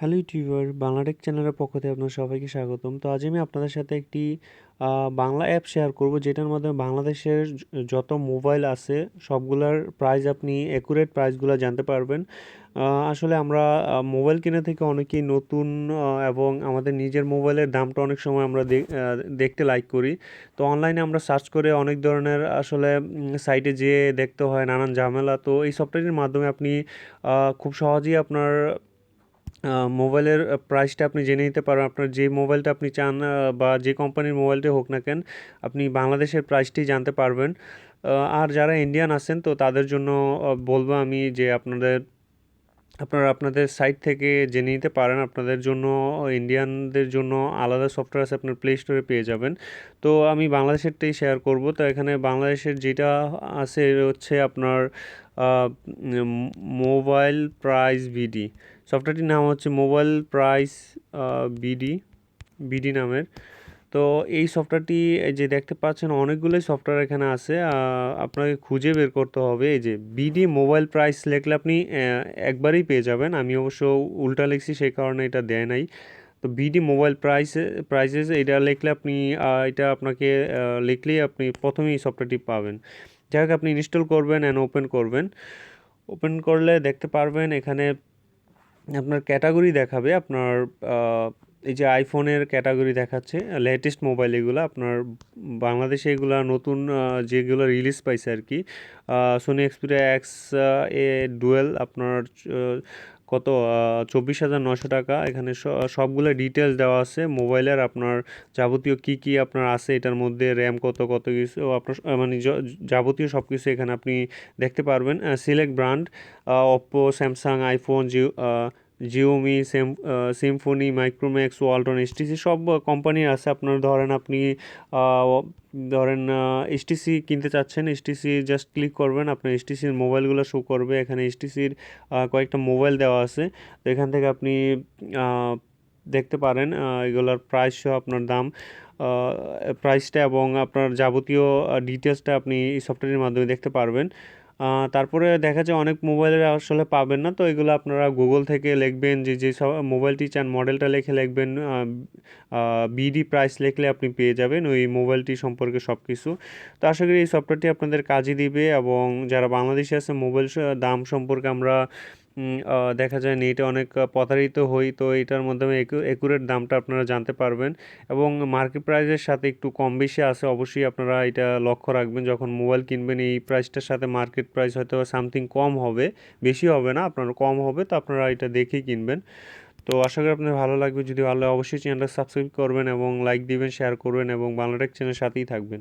Hello YouTuber Bangla Tech চ্যানেলের পক্ষ থেকে আপনার সবাইকে স্বাগতম। তো আজ আমি আপনাদের সাথে একটি বাংলা অ্যাপ শেয়ার করব, যেটার মাধ্যমে বাংলাদেশের যত মোবাইল আছে, সবগুলার প্রাইস আপনি অ্যাকুরেট প্রাইসগুলো জানতে পারবেন। আসলে আমরা মোবাইল কেনা থেকে অনেকেই নতুন এবং আমাদের নিজের মোবাইলের দামটা অনেক সময় আমরা দেখতে লাইক করি। তো অনলাইনে আমরা সার্চ করে অনেক ধরনের আসলে সাইটে যেয়ে দেখতে হয়, নানান ঝামেলা। তো এই সফটওয়্যারের মাধ্যমে আপনি খুব সহজেই আপনার মোবাইলের প্রাইসটা আপনি জেনে নিতে পারেন আপনার যে মোবাইলটা আপনি চান বা যে কোম্পানির মোবাইলটা হোক না কেন, আপনি বাংলাদেশের প্রাইসটি জানতে পারবেন। আর যারা ইন্ডিয়ান আছেন, তো তাদের জন্য বলব আমি যে আপনাদের আপনারা আপনাদের সাইট থেকে জেনে নিতে পারেন, আপনাদের জন্য ইন্ডিয়ানদের জন্য আলাদা সফটওয়্যার আছে আপনার প্লে স্টোরে পেয়ে যাবেন। তো আমি বাংলাদেশেরটাই শেয়ার করব। তো এখানে বাংলাদেশের যেটা আছে হচ্ছে আপনার মোবাইল প্রাইস বিডি সফটওয়্যারটির নাম হচ্ছে মোবাইল প্রাইস বিডি বিডি নামের। তো এই সফটওয়্যারটি যে দেখতে পাচ্ছেন, অনেকগুলোই সফটওয়্যার এখানে আছে। আপনাকে খুঁজে বের করতে হবে। এই যে বিডি মোবাইল প্রাইস লিখলে আপনি একবারেই পেয়ে যাবেন। আমি অবশ্য উল্টা লিখছি, সেই কারণে এটা দেয় নাই। তো বিডি মোবাইল প্রাইস প্রাইসেস এটা লিখলে আপনি এটা আপনাকে লিখলেই আপনি প্রথমেই সফটওয়্যারটি পাবেন। যাই হোক, আপনি ইনস্টল করবেন অ্যান্ড ওপেন করবেন। ওপেন করলে দেখতে পারবেন, এখানে আপনার ক্যাটাগরি দেখাবে। আপনার এই যে আইফোনের ক্যাটাগরি দেখাচ্ছে লেটেস্ট মোবাইল এগুলো আপনার বাংলাদেশে এগুলো নতুন যেগুলো রিলিজ পাইছে আর কি Sony Xperia X A dual আপনার কত চব্বিশ হাজার নশো টাকা, এখানে সবগুলো ডিটেলস দেওয়া আছে মোবাইলের আপনার যাবতীয় কি কি আপনার আছে, এটার মধ্যে র্যাম কত কত কিছু আপনার মানে যাবতীয় সব কিছু এখানে আপনি দেখতে পারবেন select brand Oppo Samsung iPhone Jio Xiaomi same Symphony Micromax Walton STC সব কোম্পানির আছে। আপনার ধরেন আপনি আহ, ধরেন এসটিসি কিনতে চাচ্ছেন এসটিসি জাস্ট ক্লিক করবেন আপনার এসটিসির মোবাইলগুলো শো করবে। এখানে এসটিসির কয়েকটা মোবাইল দেওয়া আছে। তো এখান থেকে আপনি দেখতে পারেন এগুলোর প্রাইস সহ আপনার দাম প্রাইসটা এবং আপনার যাবতীয় ডিটেলসটা আপনি এই সফটওয়্যারের মাধ্যমে দেখতে পারবেন। তারপরে দেখা যায় অনেক মোবাইলে আসলে পাবেন না, তো এগুলো আপনারা গুগল থেকে লিখবেন, যে যে সব মোবাইলটি চান মডেলটা লিখে লিখবেন বিডি প্রাইস লিখলে আপনি পেয়ে যাবেন ওই মোবাইলটি সম্পর্কে সব কিছু তো আশা করি এই সফটওয়্যারটি আপনাদের কাজে দিবে এবং যারা বাংলাদেশে আছে মোবাইল দাম সম্পর্কে আমরা দেখা যায় নেটে অনেক প্রতারিত হই, তো এটার মাধ্যমে একুরেট দামটা আপনারা জানতে পারবেন। এবং মার্কেট প্রাইসের সাথে একটু কম বেশি আছে, অবশ্যই আপনারা এটা লক্ষ্য রাখবেন, যখন মোবাইল কিনবেন, এই প্রাইসটার সাথে মার্কেট প্রাইস হয়তো সামথিং কম হবে, বেশি হবে না, আপনার কম হবে, তো আপনারা এটা দেখেই কিনবেন। তো আশা করি আপনার ভালো লাগবে, যদি ভালো অবশ্যই চ্যানেলটা সাবস্ক্রাইব করবেন এবং লাইক দিবেন, শেয়ার করবেন, এবং বাংলাটেক চ্যানেলের সাথেই থাকবেন।